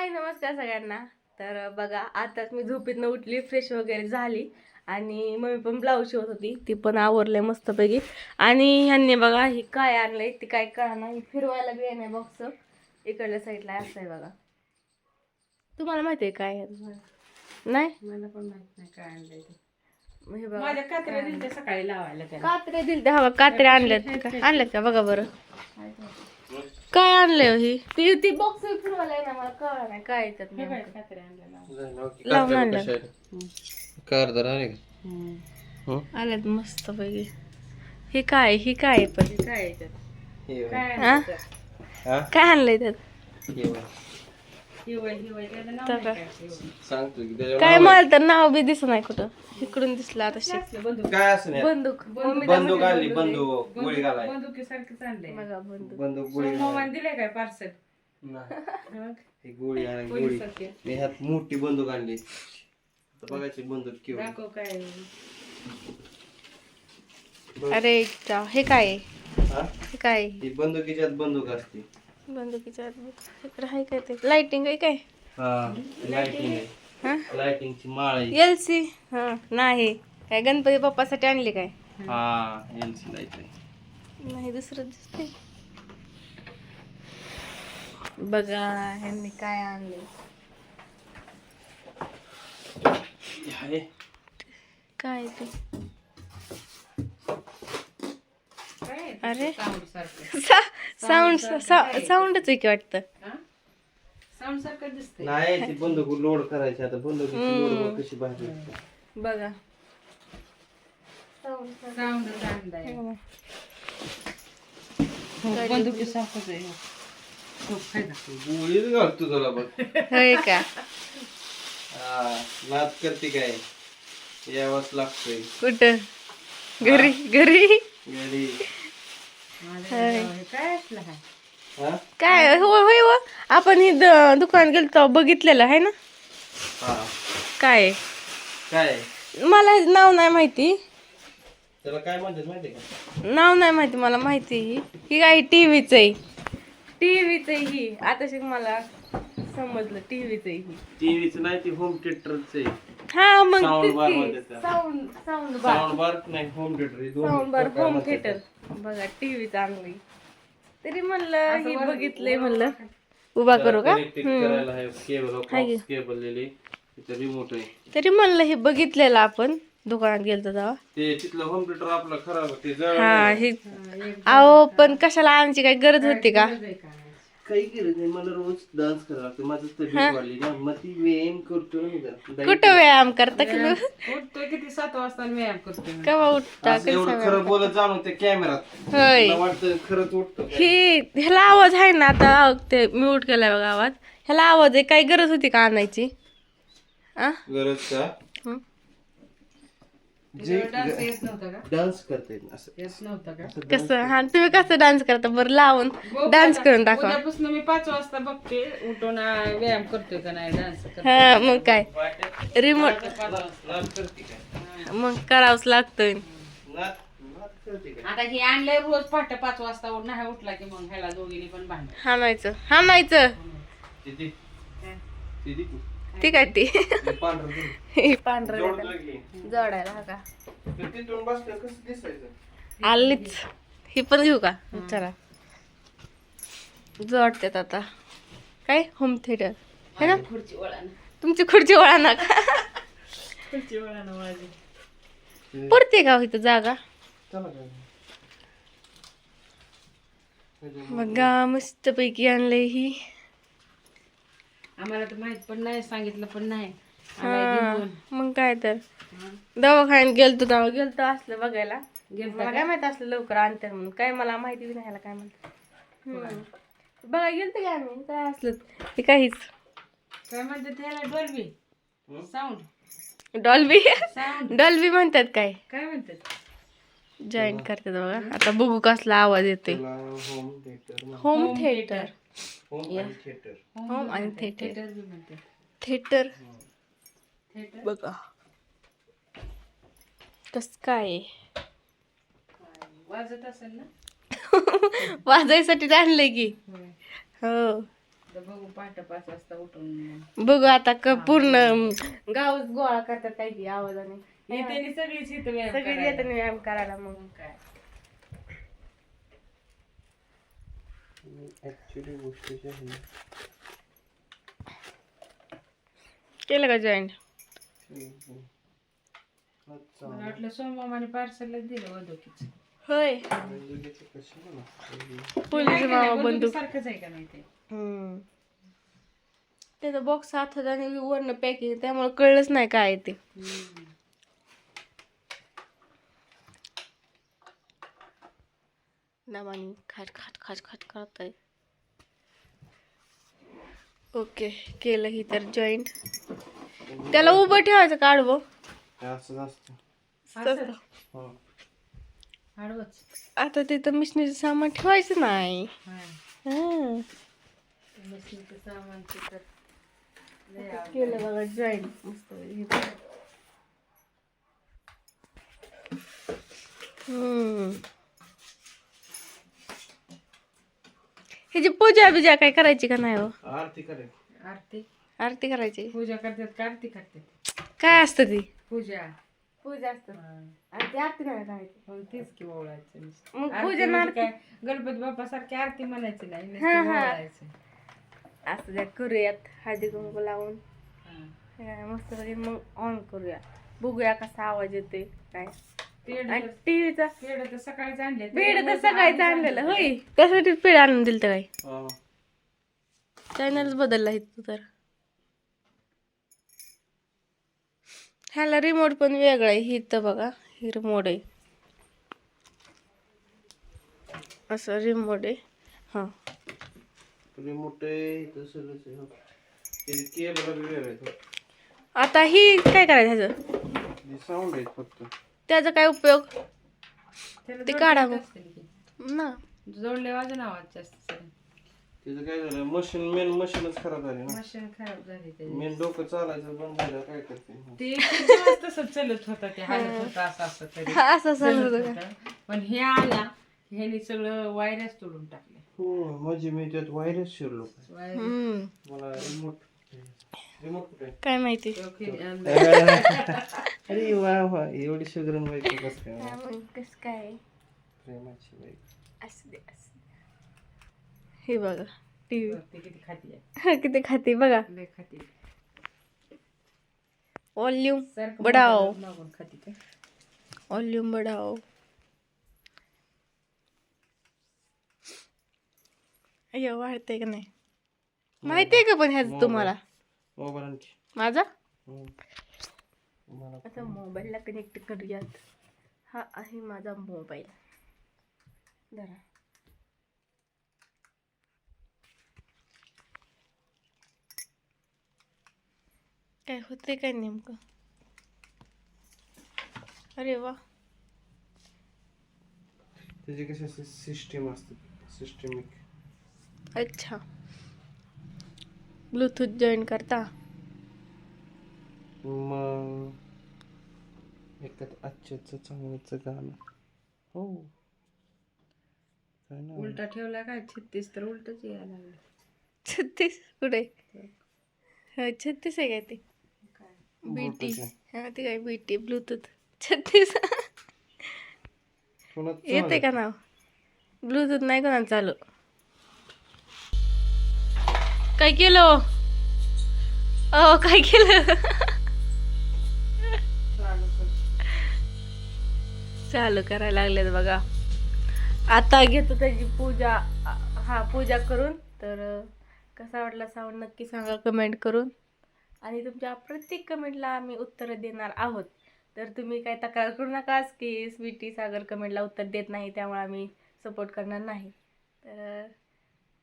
हाय नमस्कार सगळ्यांना. तर बघा आताच मी झोपेतनं उठली फ्रेश वगैरे झाली आणि मम्मी पण ब्लाऊज शिवत होती. ती पण आवरलंय मस्तपैकी. आणि ह्यांनी बघा ही काय आणलंय ती काय कळणार ही फिरवायला बी नाही बॉक्स इकडल्या साईडला असं आहे बघा. तुम्हाला माहिती आहे काय? नाही? मला पण माहीत नाही काय आणलंय हे बघा. माझ्या कात्र्या सकाळी लावायला त्याला. कात्रे दिल हवा कात्रे आणल्यात का? आणल्यात का? बघा बरं. काय आणलंय हो ही? ती ती बॉक्स फिरवायला आहे ना मला कळलं नाही काय हे नेमकं. लावायला. लावून आणलं. कार तर आले हम्म. आल्यात मस्त पैकी. हे काय ही काय आहे पण? हे काय काय हा? काय आणलंय त्यात? काय मला तर नाव बी दिसत नाही कुठं. इकडून दिसलं आता आहे. काय असं बंदूक. मम्मी बंदूक आणली बंदूक. गोळी घालाय. बंदुकीसारखंच आणलंय. बघा बंदूक. बंदूक गोळी मोबाईल दिले काय पार्सल नाही. ही गोळी आणि गोळी. पोलिसारखी मी ह्यात मोठी बंदूक आणली. आता बघायची बंदूक किंवा दाखव काय अरे हे काय? हा? हे काय आहे? बंदुकीच्यात बंदूक असते. बंदुकीच्या आत बघ. इकडं आहे काय ते लाइटिंग आहे काय? हा लाइटिंग हा। लाइटिंगची माळ आहे एल सी हा नाही. काय गणपती बाप्पासाठी आणली काय? हा एलसी लाईट आहे. नाही दुसरं दिसते बघा ह्यांनी काय आणले हे आहे. काय ते? अरे. साऊंड सारखं. साऊंड साऊंडच आहे. की वाटतं. साऊंड सारखं नाही ती बंदूक लोड करायची आता बंदुकीची लोड बघ कशी बाहेर. बघा. साऊंड साऊंड आणलाय बघा. बंदुकी सारखंच आहे हो. खूप फायदा. गोळीच घालतो तुला बघ. होय का? हा नाद करते काय? यावंच लागतंय. कुठं? घरी? घरी? घरी. हे काय असलं हा हा? काय हो होय हो. आपण ही द- दुकान गेलो तेव्हा बघितलेलं आहे ना? हा. काय? आहे? काय? मला हे नाव नाही माहिती. त्याला काय म्हणतात माहिती का? नाव नाही माहिती मला माहिती ही. ही काय टीव्हीच आहे. टीव्हीच आहे ही. आता शिक मला समजलं टीव्हीच आहे ही. टीव्हीच नाही ती होम थिएटरच आहे. हा मग Sound bar मध्ये त्या. Sound sound bar sound bar नाही home theatre sound bar home theatre बघा टीव्ही चांगली. तरी म्हणलं ही बघितलंय म्हणलं. उभा करू का? करायला आहे केबल हाय की. केबल लिहिली. तिथं रिमोट आहे. तरी म्हणलं हे बघितलेलं आपण दुकानात गेलतो तेव्हा. ते तिथलं होम थिएटर आपलं खराब ते जळ हा हे अहो पण कशाला आणायची काही गरज होती का? काही गरज नाही मला रोज डान्स करायला लागतो माझं तब्येत वाढली ना मग ती व्यायाम करतो ना मी जरा. कुठं व्यायाम करता की नाही? उठतोय किती? सात वाजता आणि व्यायाम करतोय मी. केव्हा उठता? असं एवढं खरं बोलत जाणून त्या कॅमेरात. होय. मला वाटतं खरंच उठतो. ही ह्याला आवाज आहे ना आता ते म्यूट केलाय बघा आवाज. ह्याला आवाज आहे काही गरज होती का आणायची? आ? गरज का? हं? जे डान्स येत नव्हता का? डान्स करते असं. येत नव्हता का? असं कसं? हा तुम्ही कसं डान्स करता? बरं लावून डान्स करून दाखवा. उद्यापासून मी पाच वाजता बघते उठून आ, व्यायाम करतोय का नाही डान्स हा मग काय? रिमोट करते मग करावंच लागतोय. करते आता हे आणलंय रोज पहाटे पाच वाजता उठ- नाही उठला की मग ह्याला दोघींनी पण भांडण. हाणायचं हाणायचं. तिथे ती काय ती. ही पांढरं जोडायला हा का? तर तिथून बसलं कसं दिसायचं? आलीच. ही पण घेऊ का? चला. जोडतात आता. काय? होम थिएटर है ना? खुर्ची वळा तुमची खुर्ची वळा ना. का खुर्ची वळा ना माझी. पुरते का हो इथं जागा? बघा मस्त पैकी आणलंय ही. आम्हाला तर माहीत पण नाही सांगितलं पण नाही. हा मग काय तर. दवाखान्यात गेलतो तेव्हा गेलतो असलं बघायला. मला काय माहीत असलं लवकर आणतात म्हणून. काय मला माहिती बी नाही ह्याला काय म्हणतात. हम्म. बघा. गेलतो का आम्ही. काय असलं ते काहीच. काय म्हणते त्याला? Dolby. Sound. Dolby? Sound. Dolby म्हणतात काय? काय म्हणतात? जॉईन करतात बघा. आता बघू कसला आवाज येतोय. Home theatre home theatre home आणि थिएटर थिएटर बघा. कस काय? वाजत असेल ना? वाजायसाठी आणलंय की. हो. बघू पहाटे पाच वाजता उठून. बघू आता क पूर्ण गावच गोळा करतात काही की आवाजाने. येते सगळीच सगळे करायला. येतात व्यायाम करायला मग. मग काय? ऍक्च्युली गोष्टी ज्या आहे केलं का मला वाटलं सोमवारी पार्सलला दिलं वधुकीच होय. पोलीस मामा बंदूक. सारखंच आहे का नाही ते? हम्म. त्याचा बॉक्स हातात आणि वरनं पॅकिंग त्यामुळे कळलंच नाही काय आहे ते नामानी खाट खाट खाट खाट करत आहे ओके केलं ही तर जॉईंट त्याला उभं ठेवायचं काढवं आता तिथं मिशनीचं सामान ठेवायचं नाही. केलं बघा जॉईंट हम्म. ह्याची पूजा बिजा काय करायची का नाही हो? आरती करायची. आरती? आरती करायची. पूजा करतात का? आरती करतात. काय असतं ती? पूजा. पूजा असतं. आरती हो तेच की नुसतं. मग आरती पूजन म्हणजे आरती काय? गणपती बाप्पा सारखी आरती म्हणायची नाही नुसतं हा, हा. ओवाळायचं. असं द्या करूयात. हळदी कुंकू लावून. हा. काय मस्त मग ऑन करूया. बघूया कसा आवाज येतोय काय? आणि तर- टीव्हीचा पेढं तर सकाळीच आणले पेड तर सकाळीच आणलेलं. होय. त्यासाठी पेड आणून दिलं काय हा. चॅनलच बदलला इथं तर. ह्याला रिमोट पण वेगळा आहे. ही तर बघा. ही रिमोट आहे. असं रिमोट आहे. हां. रिमोट आहे आहे. हो. ते आहे. हो. आता ही काय करायचं ह्याचं? साऊंड आहेत फक्त. त्याचा काय उपयोग त्याला ते जोडले काढा येत मग. असतील की. ना जोडले वाजून आवाज जास्त. तिचं काय झालं मशीन मेन मशीनच खराब झाली ना मशीन खराब झाली मेन डोकं चालायचं बंद झालं काय करते ते खूप दिवस तसंच चालत होतं ते हालत होतं असं असं तरी असं चालत होतं. पण हे आला ह्याने सगळं वायरस तोडून टाकले हो म्हणजे मी त्यात व्हायरस शिरलो वायरस. मला रिमोट? काय माहिती? अरे वा वा एवढी कसं काय? हा, कसं काय? प्रेमाची बायको असू दे असू दे. हे बघा टीव्ही. ते किती खाती आहे? किती खाते बघा. खाती वॉल्यूम काय वॉल्यूम बढाओ. अय्यो वाढतंय का नाही? माहिती आहे का पण ह्याच तुम्हाला? मोबाईल आणखी माझा. मला आता मोबाईलला कनेक्ट करूयात. हा आहे माझा मोबाईल जरा काय होते काय नेमकं? अरे वा. त्याची कशी असते? सिस्टीम असते. सिस्टमिक अच्छा. ब्लूटूथ जॉईन करता. मग एखाद आजच्याचं चांगलंच गाणं. हो. काय उलटा ठेवला काय? छत्तीस तर उलटच यायला लागलं. छत्तीस? कुठे? हा छत्तीस आहे काय ते? काय? बीटी. Bluetooth. हा ते काय बीटी ब्लूटूथ. छत्तीस. कोणाचं येते का नाव? ब्लूटूथ नाही कोणा चालू. काय केलं? हो? अहो काय केलं? चालू चालू करायला लागलेत बघा. आता घेतो त्याची पूजा. हा पूजा करून. तर कसा वाटला साऊंड नक्की सांगा कमेंट करून. आणि तुमच्या प्रत्येक कमेंटला आम्ही उत्तरं देणार आहोत. तर तुम्ही काय तक्रार करू नकाच की स्वीटी सागर कमेंटला उत्तर देत नाही त्यामुळे आम्ही सपोर्ट करणार नाही. तर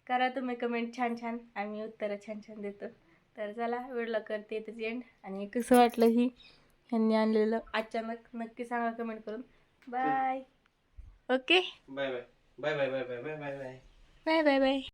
करा तुम्ही कमेंट छान छान. आम्ही उत्तरं छान छान देतो. तर चला वेळला करते येतच एंड आणि कसं वाटलं ही? ह्यांनी आणलेलं. अचानक नक्की सांगा कमेंट करून. Bye okay bye bye bye bye bye bye bye bye bye bye bye